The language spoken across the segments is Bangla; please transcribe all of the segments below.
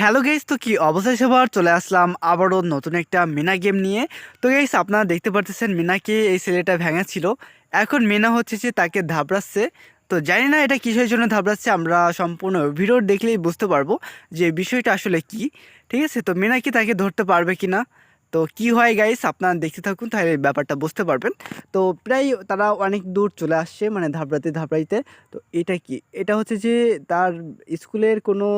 হ্যালো গেইস তো কি অবস্থা সবার? চলে আসলাম আবারও নতুন একটা মিনা গেম নিয়ে। তো গেইস আপনারা দেখতে পারতেছেন মিনাকে এই ছেলেটা ভেঙা ছিল। এখন মিনা হচ্ছে যে তাকে ধাবড়াচ্ছে। তো জানি না এটা কিসের জন্য ধাবড়াচ্ছে, আমরা সম্পূর্ণ ভিডিও দেখলেই বুঝতে পারব যে বিষয়টা আসলে কি। ঠিক আছে, তো মিনা কি তাকে ধরতে পারবে কি না তো কি হয় গাইস আপনারা দেখতে থাকুন, তাহলে ব্যাপারটা বুঝতে পারবেন। তো প্রায় তারা অনেক দূর চলে আসছে মানে ধাবড়াতে ধাবড়াইতে। তো এটা কি? এটা হচ্ছে যে তার স্কুলের কোনো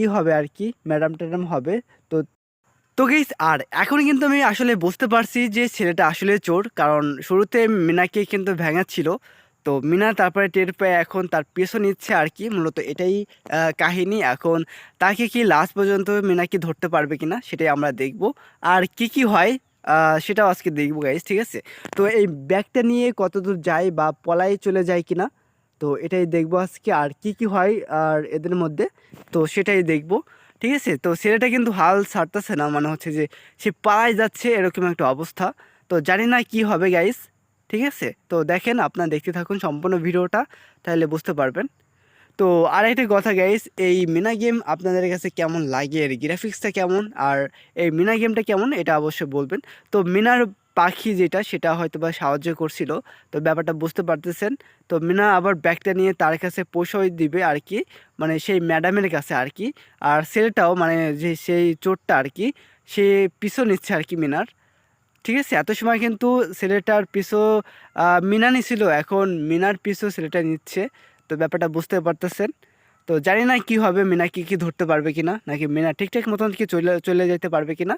ই হবে আর কি ম্যাডাম ট্যাডাম হবে। তো তো গেইস আর এখন কিন্তু আমি আসলে বুঝতে পারছি যে ছেলেটা আসলে চোর, কারণ শুরুতে মিনাকে কিন্তু ভেঙাচ্ছিল তো মিনা তারপরে টের পেয়ে এখন তার পেছন নিচ্ছে আর কি, মূলত এটাই কাহিনী। এখন তাকে কি লাস্ট পর্যন্ত মিনাকে ধরতে পারবে কিনা সেটাই আমরা দেখব। আর কি কি হয় সেটাও আজকে দেখব গাইজ ঠিক আছে? তো এই ব্যাগটা নিয়ে কতদূর যায় বা পলাই চলে যায় কিনা তো এটাই দেখব আজকে আর কি কি হয় আর এদের মধ্যে। তো সেটাই দেখব, ঠিক আছে? তো ছেলেটা কিন্তু হাল ছাড়তেছে না মানে হচ্ছে যে সে পাড়ায় যাচ্ছে, এরকম একটা অবস্থা। তো জানি না কি হবে গাইস ঠিক আছে? তো দেখেন, আপনারা দেখতে থাকুন সম্পূর্ণ ভিডিওটা, তাহলে বুঝতে পারবেন। তো আর একটা কথা গাইস এই মিনা গেম আপনাদের কাছে কেমন লাগে? এর গ্রাফিক্সটা কেমন? আর এই মিনা গেমটা কেমন? এটা অবশ্যই বলবেন। তো মিনার পাখি যেটা, সেটা হয়তো বা সাহায্য করছিল। তো ব্যাপারটা বুঝতে পারতেছেন। তো মিনা আবার ব্যাগটা নিয়ে তার কাছে পৌঁছই দিবে আর কি মানে সেই ম্যাডামের কাছে আর কি আর ছেলেটাও মানে যে সেই চোরটা আর কি সে পিছু নিচ্ছে আর কি মিনার। ঠিক আছে? এত সময় কিন্তু ছেলেটার পিছু মিনা নিছিল। এখন মিনার পিছু ছেলেটা নিচ্ছে। তো ব্যাপারটা বুঝতে পারতেছেন। তো জানি না কি হবে, মিনা কি কি ধরতে পারবে কিনা? নাকি মিনা ঠিকঠাক মতন কি চলে চলে যেতে পারবে কিনা?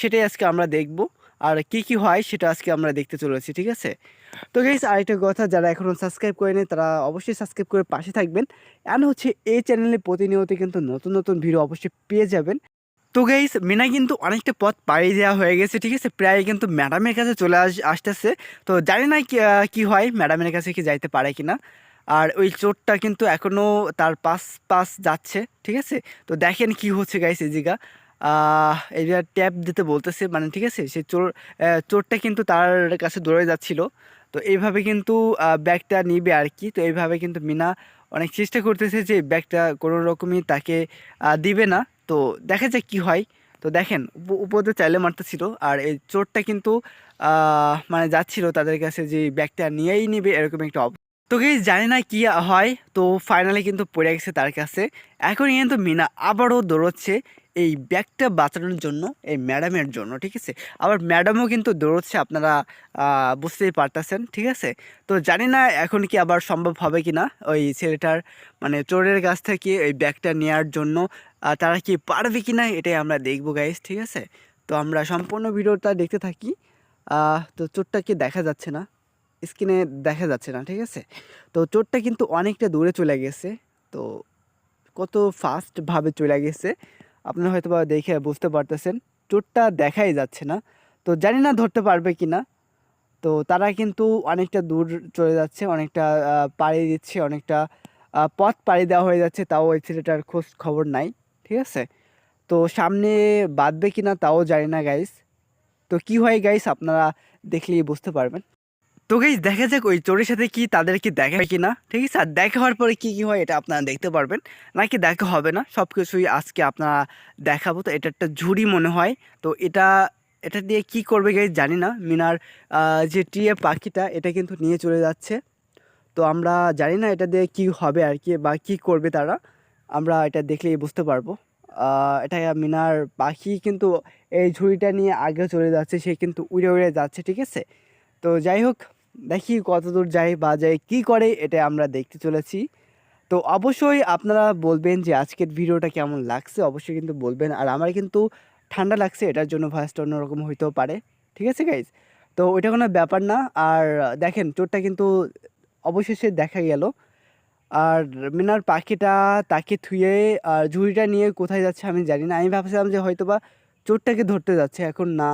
সেটাই আজকে আমরা দেখব। আর কি কি হয় সেটা আজকে আমরা দেখতে চলেছি, ঠিক আছে? তো গাইস আরেকটা কথা যারা এখনও সাবস্ক্রাইব করেনি, তারা অবশ্যই সাবস্ক্রাইব করে পাশে থাকবেন। অ্যান্ড হচ্ছে এই চ্যানেলে প্রতিনিয়ত কিন্তু নতুন নতুন ভিডিও অবশ্যই পেয়ে যাবেন। তো গাইস মিনা কিন্তু অনেকটা পথ পাড়ি দেওয়া হয়ে গেছে, ঠিক আছে? প্রায় কিন্তু ম্যাডামের কাছে চলে আস, আসতেছে। তো জানি না কি হয় ম্যাডামের কাছে কি যাইতে পারে কিনা। আর ওই চোরটা কিন্তু এখনও তার পাস পাস যাচ্ছে, ঠিক আছে? তো দেখেন কি হচ্ছে গাইস এই জায়গা এটা ট্যাপ দিতে বলতেছে মানে ঠিক আছে? সে চোর চোরটা কিন্তু তার কাছে দৌড়ে যাচ্ছিল। তো এইভাবে কিন্তু ব্যাগটা নিবে আর কি। তো এইভাবে কিন্তু মিনা অনেক চেষ্টা করতেছে যে ব্যাগটা কোনো রকমই তাকে দিবে না। তো দেখা যাক কি হয়। তো দেখেন, উপ- উপরে চাইলে মারতেছিল। আর এই চোরটা কিন্তু মানে যাচ্ছিল তাদের কাছে যে ব্যাগটা নিয়েই নিবে, এরকম একটা অব- তো কি জানি না কি হয়। তো ফাইনালি কিন্তু পড়ে গেছে তার কাছে। এখন কিন্তু মিনা আবারও দৌড়চ্ছে। এই ব্যাগটা বাঁচানোর জন্য, এই ম্যাডামের জন্য, ঠিক আছে? আবার ম্যাডামও কিন্তু দৌড়চ্ছে, আপনারা বুঝতেই পারতেছেন, ঠিক আছে? তো জানি না এখন কি আবার সম্ভব হবে কি না ওই ছেলেটার মানে চোরের কাছ থেকে ওই ব্যাগটা নেওয়ার জন্য তারা কি পারবে কি না এটাই আমরা দেখব গাইস ঠিক আছে? তো আমরা সম্পূর্ণ ভিডিওটা দেখতে থাকি তো চোরটাকে দেখা যাচ্ছে না, স্ক্রিনে দেখা যাচ্ছে না, ঠিক আছে? তো চোরটা কিন্তু অনেকটা দূরে চলে গেছে, তো কত ফাস্টভাবে চলে গেছে আপনারা হয়তো বা দেখে বুঝতে পারতেছেন, চোটটা দেখাই যাচ্ছে না। তো জানি না ধরতে পারবে কি না। তো তারা কিন্তু অনেকটা দূর চলে যাচ্ছে, অনেকটা পাড়ি দিচ্ছে, অনেকটা পথ পাড়ি দেওয়া হয়ে যাচ্ছে, তাও ওই ছেলেটার খোঁজ খবর নাই, ঠিক আছে? তো সামনে বাঁধবে কি না তাও জানি না গাইস তো কি হয় গাইস আপনারা দেখলেই বুঝতে পারবেন। তো গাইস দেখা যাক ওই চোরের সাথে কি তাদের কি দেখা হয় কি না ঠিক আছে? আর দেখা হওয়ার পরে কি কি হয় এটা আপনারা দেখতে পারবেন। নাকি দেখা হবে না সব কিছুই আজকে আপনারা দেখাবো। তো এটা একটা ঝুড়ি মনে হয়। তো এটা এটা দিয়ে কি করবে গাইস জানি না। মিনার যে টিয়ে পাখিটা, এটা কিন্তু নিয়ে চলে যাচ্ছে। তো আমরা জানি না এটা দিয়ে কি হবে আর কি, বা কি করবে তারা। আমরা এটা দেখলেই বুঝতে পারব। এটা মিনার পাখি কিন্তু এই ঝুড়িটা নিয়ে আগে চলে যাচ্ছে। সে কিন্তু উড়ে উড়ে যাচ্ছে, ঠিক আছে? তো যাই হোক দেখি কতদূর যায় বা যায়, কী করে, এটা আমরা দেখতে চলেছি। তো অবশ্যই আপনারা বলবেন যে আজকের ভিডিওটা কেমন লাগছে, অবশ্যই কিন্তু বলবেন। আর আমার কিন্তু ঠান্ডা লাগছে, এটার জন্য ভয়েসটা অন্যরকম হইতেও পারে। ঠিক আছে গাইজ তো ওইটা কোনো ব্যাপার না। আর দেখেন, চোরটা কিন্তু অবশেষে দেখা গেল। আর মিনার পাখিটা তাকে থুয়ে, আর ঝুড়িটা নিয়ে কোথায় যাচ্ছে আমি জানি না। আমি ভাবছিলাম যে হয়তো বা চোরটাকে ধরতে যাচ্ছে, এখন না।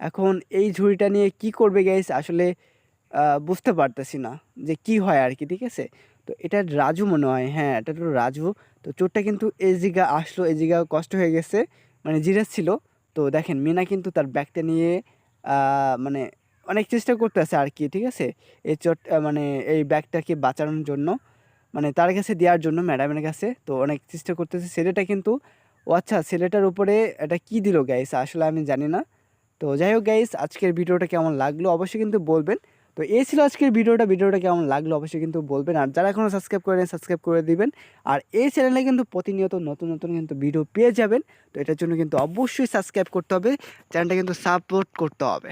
এখন এই ঝুড়িটা নিয়ে কি করবে গাইস আসলে বুঝতে পারতেছি না যে কি হয় আর কি, ঠিক আছে? তো এটা রাজু মনে হয় হ্যাঁ এটা তো রাজু। তো চোরটা কিন্তু এই জিগা আসলো, এই জিগা কষ্ট হয়ে গেছে মানে জিরাস ছিল। তো দেখেন, মিনা কিন্তু তার ব্যাগটা নিয়ে মানে অনেক চেষ্টা করতেছে আর কি, ঠিক আছে? এই চোট মানে এই ব্যাগটাকে বাঁচানোর জন্য মানে তার কাছে দেওয়ার জন্য, ম্যাডামের কাছে। তো অনেক চেষ্টা করতেছে। ছেলেটা কিন্তু, ও আচ্ছা ছেলেটার উপরে এটা কি দিল গাইস আসলে আমি জানি না। তো যাই হোক গাইস আজকের ভিডিওটা কেমন লাগল, অবশ্যই কিন্তু বলবেন। তো এই ছিল আজকের ভিডিওটা। ভিডিওটা কেমন লাগল অবশ্যই কিন্তু বলবেন। আর যারা এখনও সাবস্ক্রাইব করেন সাবস্ক্রাইব করে দিবেন। আর এই চ্যানেলে কিন্তু প্রতিনিয়ত নতুন নতুন কিন্তু ভিডিও পেয়ে যাবেন। তো এটার জন্য কিন্তু অবশ্যই সাবস্ক্রাইব করতে হবে। চ্যানেলটা কিন্তু সাপোর্ট করতে হবে।